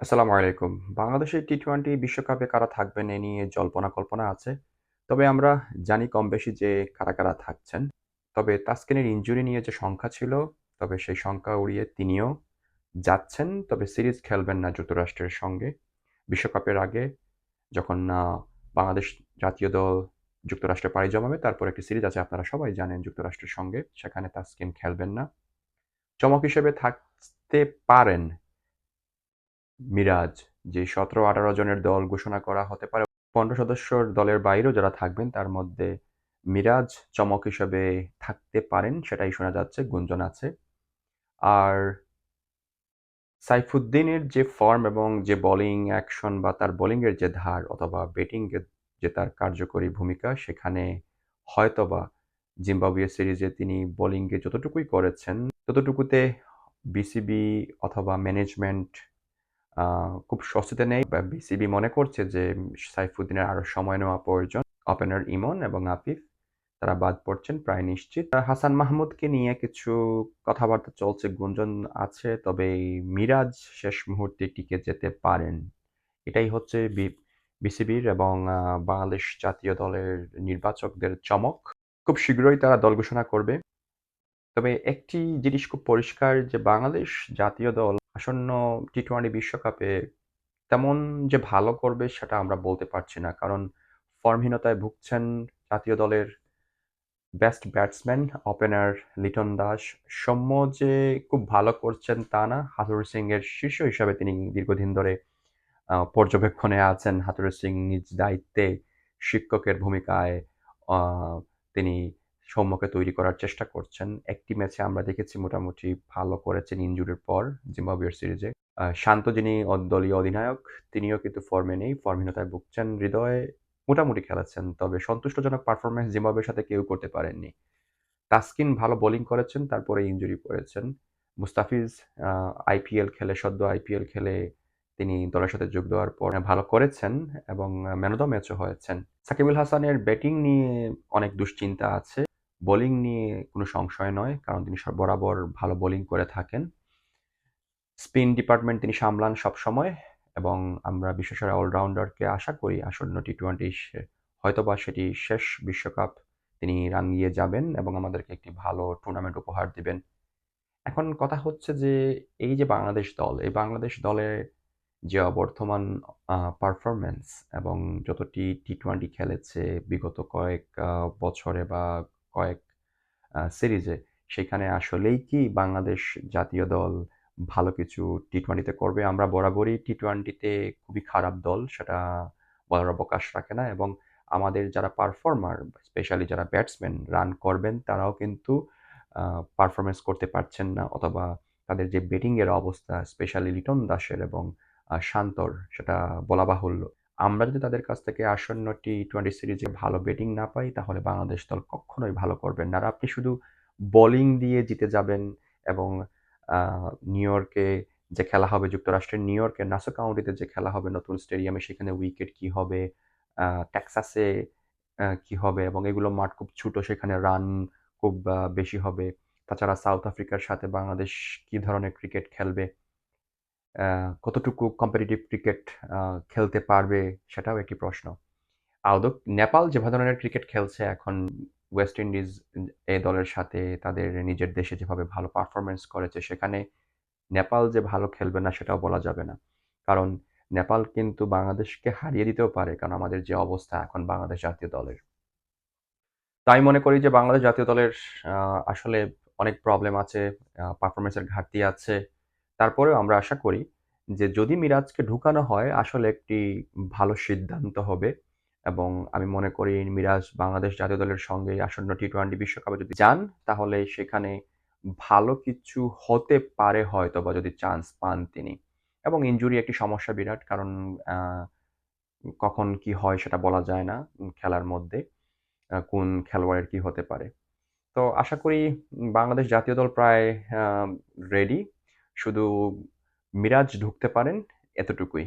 আসসালামু আলাইকুম। বাংলাদেশের টি-টোয়েন্টি বিশ্বকাপে কারা থাকবেন এ নিয়ে জল্পনা-কল্পনা আছে। তবে আমরা জানি কম বেশি যে কারা, কারা থাকছেন। তবে তাসকিনের ইঞ্জুরি নিয়ে যে সংখ্যা ছিল, তবে সেই সংখ্যা উড়িয়ে তিনিও যাচ্ছেন। তবে সিরিজ খেলবেন না যুক্তরাষ্ট্রের সঙ্গে। বিশ্বকাপের আগে যখন বাংলাদেশ জাতীয় দল যুক্তরাষ্ট্রে পাড়ি জমাবে, তারপর একটি সিরিজ আছে আপনারা সবাই জানেন যুক্তরাষ্ট্রের সঙ্গে। সেখানে তাসকিন খেলবেন না। চমক হিসেবে থাকতে পারেন মিরাজ যে ১৭-১৮ জনের দল ঘোষণা করা হতে পারে। ১৫ সদস্যর দলের বাইরেও যারা থাকবেন তার মধ্যে মিরাজ চমক হিসেবে থাকতে পারেন সেটাই শোনা যাচ্ছে, গুঞ্জন আছে। আর সাইফুদ্দিনের যে ফর্ম এবং যে বোলিং অ্যাকশন বা তার বোলিংয়ের যে ধার অথবা ব্যাটিংয়ের যে তার কার্যকরী ভূমিকা সেখানে হয়তোবা জিম্বাবুয়ে সিরিজে তিনি বোলিংয়ে যতটুকুই করেছেন ততটুকুতে বিসিবি অথবা ম্যানেজমেন্ট খুব স্বস্তিতে নেই বিসিবি মনে করছে যে সাইফুদ্দিনের আরও সময় নেওয়া প্রয়োজন। ওপেনার ইমন এবং আফিফ তারা বাদ পড়ছেন প্রায় নিশ্চিত। হাসান মাহমুদকে নিয়ে কিছু কথাবার্তা চলছে, গুঞ্জন আছে। তবে মিরাজ শেষ মুহূর্তে টিকে যেতে পারেন। এটাই হচ্ছে বিসিবির এবং বাংলাদেশ জাতীয় দলের নির্বাচকদের চমক। খুব শীঘ্রই তারা দল ঘোষণা করবে। তবে একটি জিনিস খুব পরিষ্কার যে বাংলাদেশ জাতীয় দল আসন্ন টি-টোয়েন্টি বিশ্বকাপে তেমন যে ভালো করবে সেটা আমরা বলতে পারছি না। কারণ ফর্মহীনতায় ভুগছেন জাতীয় দলের best batsman opener Liton Das. Soumya যে খুব ভালো করছেন তা না। হাথুরু সিং এর শিষ্য হিসাবে তিনি দীর্ঘদিন ধরে পর্যবেক্ষণে আছেন। হাথুরু সিং নিজ দায়িত্বে শিক্ষকের ভূমিকায় তিনি সৌম্যকে তৈরি করার চেষ্টা করছেন। একটি ম্যাচে আমরা দেখেছি মোটামুটি ভালো করেছেন ইনজুরির পর জিম্বাবুয়ের সিরিজে। শান্ত যিনি দলীয় অধিনায়ক তিনিও কিন্তু ফর্মে নেই। ফর্মহীনতায় ভুগছেন। হৃদয় মোটামুটি খেলেছেন। তবে সন্তুষ্টজনক পারফরমেন্স জিম্বাবুয়ের সাথে কেউ করতে পারেননি। তাসকিন ভালো বোলিং করেছেন, তারপরে ইনজুরি পড়েছেন। মুস্তাফিজ আইপিএল খেলে সদ্য আইপিএল খেলে তিনি দলের সাথে যোগ দেওয়ার পর ভালো করেছেন এবং ম্যান অফ দ্য ম্যাচও হয়েছেন। সাকিব আল হাসানের ব্যাটিং নিয়ে অনেক দুশ্চিন্তা আছে। বোলিং নিয়ে কোনো সংশয় নয়। কারণ তিনি বরাবর ভালো বোলিং করে থাকেন। স্পিন ডিপার্টমেন্ট তিনি সামলান সবসময় এবং আমরা বিশ্বসেরা অলরাউন্ডারকে আশা করি আসন্ন টি-টোয়েন্টি সে হয়তোবা সেটি শেষ বিশ্বকাপ তিনি রাঙিয়ে যাবেন এবং আমাদেরকে একটি ভালো টুর্নামেন্ট উপহার দিবেন। এখন কথা হচ্ছে যে এই যে বাংলাদেশ দল, এই বাংলাদেশ দলের যে অবর্তমান পারফরমেন্স এবং যতটি টি-টোয়েন্টি খেলেছে বিগত কয়েক বছরে বা কয়েক সিরিজে, সেখানে আসলেই কি বাংলাদেশ জাতীয় দল ভালো কিছু টি-টোয়েন্টিতে করবে? আমরা বরাবরই টি-টোয়েন্টিতে খুবই খারাপ দল, সেটা বলার অবকাশ রাখে না এবং আমাদের যারা পারফর্মার, স্পেশালি যারা ব্যাটসম্যান রান করবেন তারাও কিন্তু আ পারফরম্যান্স করতে পারছেন না অথবা তাদের যে ব্যাটিংয়ের অবস্থা স্পেশালি লিটন দাসের এবং শান্তর সেটা বলা বাহুল্য। আমরা যদি তাদের কাছ থেকে আসন্ন টি-টোয়েন্টি সিরিজে ভালো ব্যাটিং না পাই তাহলে বাংলাদেশ দল কক্ষনোই ভালো করবেন না। আর আপনি শুধু বোলিং দিয়ে জিতে যাবেন এবং নিউ ইয়র্কে যে খেলা হবে যুক্তরাষ্ট্রের নিউ ইয়র্কের নাসো কাউন্টিতে যে খেলা হবে নতুন স্টেডিয়ামে সেখানে উইকেট কি হবে, আ টেক্সাসে কি হবে এবং এগুলো মাঠ খুব ছোট সেখানে রান খুব বেশি হবে। তাছাড়া সাউথ আফ্রিকার সাথে বাংলাদেশ কি ধরনের ক্রিকেট খেলবে? কতটুকু কম্পিটিটিভ ক্রিকেট খেলতে পারবে সেটাও একটি প্রশ্ন। আদৌ নেপাল যে ধরনের ক্রিকেট খেলছে এখন ওয়েস্ট ইন্ডিজ এ দলের সাথে তাদের নিজের দেশে যেভাবে ভালো পারফরমেন্স করেছে সেখানে নেপাল যে ভালো খেলবে না সেটাও বলা যাবে না। কারণ নেপাল কিন্তু বাংলাদেশকে হারিয়ে দিতেও পারে। কারণ আমাদের যে অবস্থা এখন বাংলাদেশ জাতীয় দলের। তাই মনে করি যে বাংলাদেশ জাতীয় দলের আসলে অনেক প্রবলেম আছে, পারফরমেন্সের ঘাটতি আছে। তারপরেও আমরা আশা করি যে যদি মিরাজকে ঢুকানো হয়, আসলে একটি ভালো সিদ্ধান্ত হবে এবং আমি মনে করি মিরাজ বাংলাদেশ জাতীয় দলের সঙ্গে আসন্ন টি-টোয়েন্টি বিশ্বকাপে যদি যান, তাহলে সেখানে ভালো কিছু হতে পারে হয়তোবা যদি চান্স পান তিনি। এবং ইনজুরি একটি সমস্যা বিরাট, কারণ কখন কি হয় সেটা বলা যায় না খেলার মধ্যে। কোন খেলোয়াড়ের কি হতে পারে। তো আশা করি বাংলাদেশ জাতীয় দল প্রায় রেডি। শুধু মিরাজ ঢুকতে পারেন এতটুকুই।